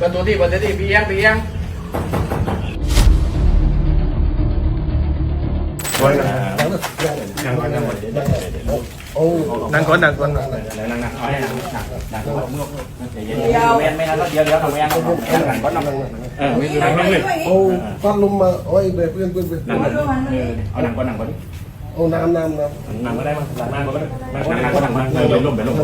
ประตูที่ประตูที่พี่ยังพี่ยังนั่งก่อนนั่งก่อนนั่งนั่งนั่งเอาให้นั่งนั่งนั่งนั่งมือใจเย็นเดียวไม่งั้นเดี๋ยวเดี๋ยวทำไมยังนั่งนั่งก่อนนั่งเออไม่ไม่ไม่ไม่โอ้ฟันลมมาโอ้ยเบรเพื่อนเพื่อนเพื่อนนั่งเออเอานั่งก่อนนั่งก่อน โอ้น้ำน้ำน้นั่งก็ได้มั้งนั่งก็ได้นั่งนั่งก็นั่งนั่งเออเป็นลมเป็นลม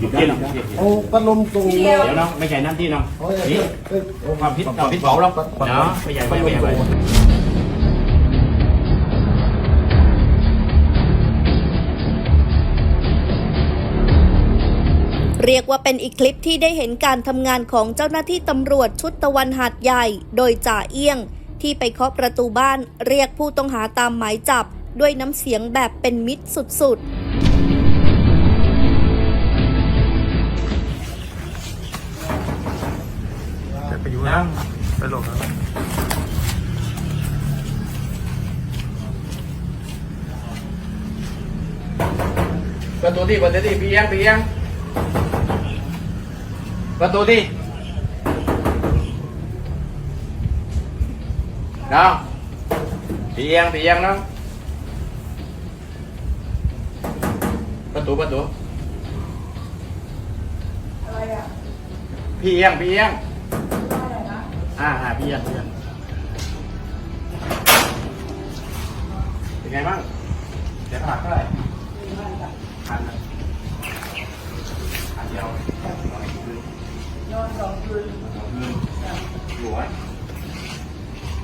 หยุดเย็นำโอ้ฟันลมตรงนี้เดี๋ยวน้องไม่ใช่น้ำที่น้องนี่ความพิษความพิษเบาแล้วเนาะไม่ใหญ่ไม่ใหญ่ไม่ใหญ่เรียกว่าเป็นอีกคลิปที่ได้เห็นการทำงานของเจ้าหน้าที่ตำรวจชุดตะวันหาดใหญ่ โดยจ่าเอี้ยง ที่ไปเคาะประตูบ้านเรียกผู้ต้องหาตามหมายจับ ด้วยน้ำเสียงแบบเป็นมิตรสุดๆไปอยู่นั่งไปหลบนะประตูที่ประตูที่พี่ยังพี่ยังประตูที่น้องพี่ยังพี่ยังน้อง ประตูประตูพี่ยังพี่ยังอ่าหาพี่ยังพี่ยังเป็นไงบ้างเสียผักเท่าไหร่พันนะพันเดียวนอนคืนนอนสองคืนสองคืนอยู่ไหม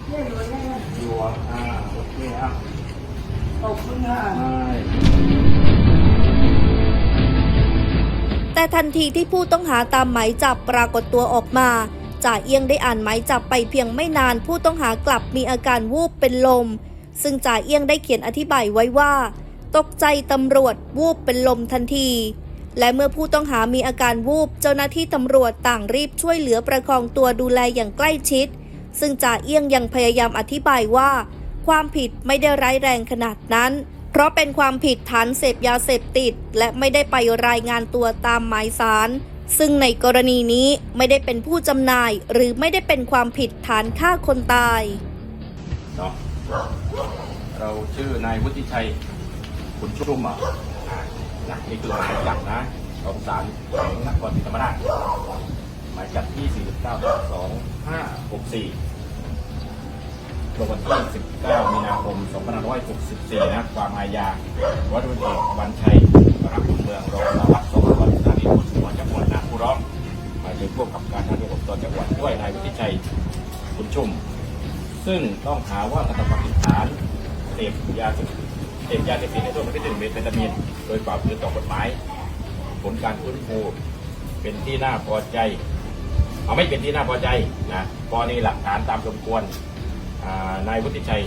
เนี่ยอยู่เนี่ยอยู่อะอ่าโอเคอะขอบคุณค่ะ แต่ทันทีที่ผู้ต้องหาตามหมายจับปรากฏตัวออกมาจ่าเอียงได้อ่านหมายจับไปเพียงไม่นานผู้ต้องหากลับมีอาการวูบเป็นลม ซึ่งจ่าเอียงได้เขียนอธิบายไว้ว่า ตกใจตำรวจวูบเป็นลมทันที และเมื่อผู้ต้องหามีอาการวูบเจ้าหน้าที่ตำรวจต่างรีบช่วยเหลือประคองตัวดูแลอย่างใกล้ชิด ซึ่งจ่าเอี้ยงยังพยายามอธิบายว่า ความผิดไม่ได้ร้ายแรงขนาดนั้น เพราะเป็นความผิดฐานเสพยาเสพติด และไม่ได้ไปรายงานตัวตามหมายสาร ซึ่งในกรณีนี้ไม่ได้เป็นผู้จำหน่าย หรือไม่ได้เป็นความผิดฐานฆ่าคนตาย เนาะเราชื่อนายวุฒิชัยขุนชุ่มอะนะนี่คือหมายจับนะของศาลของนครศรีธรรมราชหมายจับที่ 49 2564 ลงวันที่ 19 มีนาคม 2564 นะความอาญาวัตถุเอกวันชัยรับเมืองรองสารวัตรสอบสวนสถานีตำรวจจังหวัดนะผู้ร้องมายถึงพวกกับการทางตำรวจตจังหวัดด้วยนายวุฒิชัยคุณชุ่ม ซึ่งต้องหาว่ากระทำความผิดฐานเสพยาเสพติดเสพยาเสพติดในตัวประเภทหนึ่งเมทแอมเฟตามีนโดยฝ่าฝืนต่อกฎหมาย ผลการฟื้นฟูเป็นที่น่าพอใจ เอาไม่เป็นที่น่าพอใจนะกรณีหลักฐานตามสมควร นายวุฒิชัย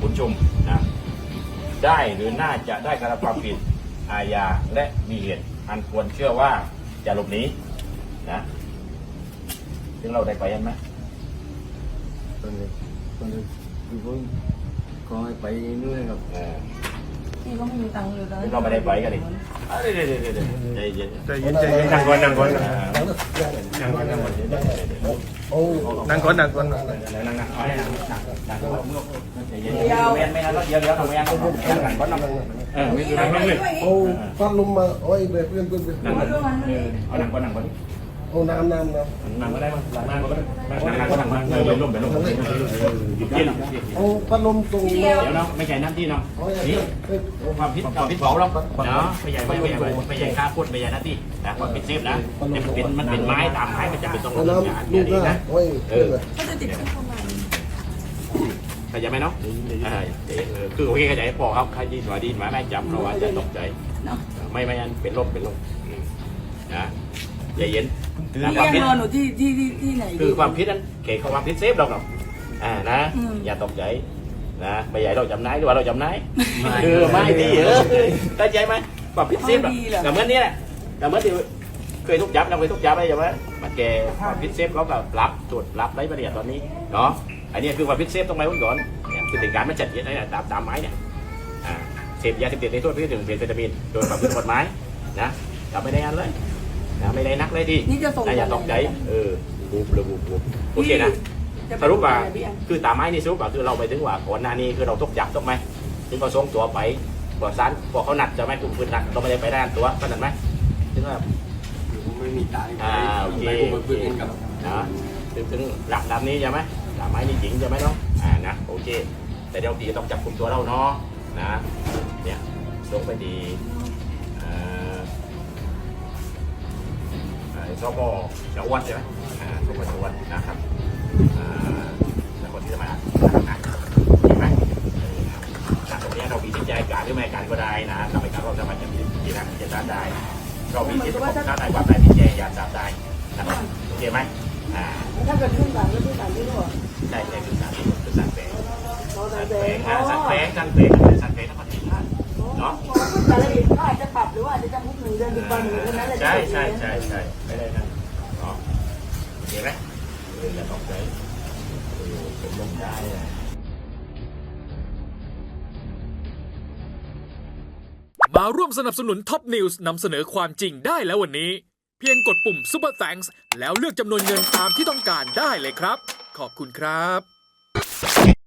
บุญชุมนะได้หรือน่าจะได้กระทำความผิดอาญาและมีเหตุอันควรเชื่อว่าจะหลบหนีนะซึ่งเราได้ไปยันไหมตอนนี้ตอนนี้คือผมก็ให้ไปนู่นนะครับเออ พี่ก็ไม่มีตังค์เลยตอนซึ่งเราไม่ได้ไปกันดิอะเดี๋ยวเดี๋ยวเดี๋ยวเดี๋ยวใจเย็นใจเย็นใจเย็นนั่งก่อนนั่งก่อนอ่านั่งก่อนนั่งก่อนเดี๋ยวเดี๋ยวเดี๋ยวเดี๋ยวโอ้นั่งก่อนนั่งก่อนนั่งนั่งนั่งเอาให้นั่งนั่งนั่งก็มือใจเย็นไม่ไม่นั่งก็เดี๋ยวเดี๋ยวทำไมยังนั่งนั่งก่อนนั่งเออไม่ไม่ไม่ไม่โอ้ฟันลมมาโอ้ยเบรเพื่อนเพื่อนเพื่อนนั่งนั่งเออเอานั่งก่อนนั่งก่อนโอ้น้ำน้ำน้นั่งก็ได้มั้งนั่งก็ได้นั่งก็นั่งนั่งเออเป็น ไปลมเป็นลมหยุดเย็นำโอ้ฟันลมตรงเดี๋ยวน้องไม่ใช่น้ำที่น้องนี่ความพิษความพิษเผาแล้วเนาะไม่ใหญ่ไม่ใหญ่ไม่ใหญ่ค่าพูดไม่ใหญ่นะที่นะความพิษเซฟนะมันเป็นมันเป็นไม้ตามไม้มันจะเป็นตรงนี้น้ำลูอย่ากงนี้หน้านะโอ้ยเพื่อเขาจะติดคุกประมาณเข้าใจไหมน้องคือโอเคเข้าใจพอครับใครดีกว่าดีหมาไม่จำเราอาจจะตกใจ ไม่ไม่งั้นเป็นลมเป็นลมนะ ใจเย็นพี่นะความยังพิษนอนอยู่ที่ที่ที่ที่ไหนคือความพิษนั้นเขตของความพิษเซฟเราเนาะอ่านะอืมอย่าตกใจนะไม่ใหญ่เราจำนายหรือว่าเราจำนายคือไม่ดีเออเข้าใจไหมความพิษเซฟอะแต่เหมือนนี้แหละแต่เหมือนที่เคยทุกยับนะเคยทุกยับได้ใช่ไหมมันแกความพิษเซฟเขาก็รับตรวจรับได้ประเดี๋ยวตอนนี้เนาะอันนี้คือความพิษเซฟต้องไปไว้ก่อนเนี่ยคือติดการมันจัดเย็นนะตามตามไม้เนี่ยอ่าเสพยาเสพติดในโทษประเภทหนึ่งเป็นเฟตามีนโดยความผิดกฎหมายนะจับไม่ได้อันเลย นะไม่ได้นักเลยดีนี่จะส่งนะอย่าตกใจเออบูบเลยบูบบูบโอเคนะจะไปสรุปว่าไหนพี่แอนคือตามไม้นี่สรุปว่าคือเราไปถึงว่าก่อนหน้านี้คือเราตกจับต้องไหมถึงเขาส่งตัวไปบอสานบอกเขานัดจะไหมกลุ่มพื้นนัดเราไม่ได้ไปได้ตัวขนาดไหมถึงว่า ผมไม่มีตังค์อ่าโอเค ไปผมไปพูดกันกับนะถึงถึงหลักดำนี้ใช่ไหมตามไม้นี่จริงใช่ไหมเนาะอ่านะโอเค แต่เดี๋ยวตีต้องจับกลุ่มตัวเราเนาะนะเนี่ยส่งไปดี เอ่อสพชาววัดใช่ไหมอ่าสพชาววัดนะครับอ่าแล้วคนที่จะมาทำงานเห็นไหมเออนะตรงนี้เรามีที่ใจการหรือไม่การก็ได้นะทำให้การเราสามารถจะมีที่นั่งที่จะได้ เรามีที่จะบอกถ้าได้ความได้ที่แจอยากจับได้นะครับโอเคไหมอ่าถ้าเกิดขึ้นศาลก็ขึ้นศาลที่นู่นใช่ใช่คือสารที่คือสารแฝงขอศาสาลรแดแฝงงอ๋อนะสารแฝงสารแฝงคือสารแฝงนครศรีธรรมราช เนาะแต่ละเอียดก็อาจจะปรับหรือว่าอาจจะจำคุกหนึ่งเดือนถึงวันหนึ่งเดือนนั้นแหละใช่ใช่ใช่ใช่ไม่ได้นะเนาะโอเคไหมเอออย่าตกใจเออผมลงได้อะมาร่วมสนับสนุนท็อปนิวส์นำเสนอความจริงได้แล้ววันนี้ เพียงกดปุ่ม Super Thanks แล้วเลือกจำนวนเงินตามที่ต้องการได้เลยครับ ขอบคุณครับ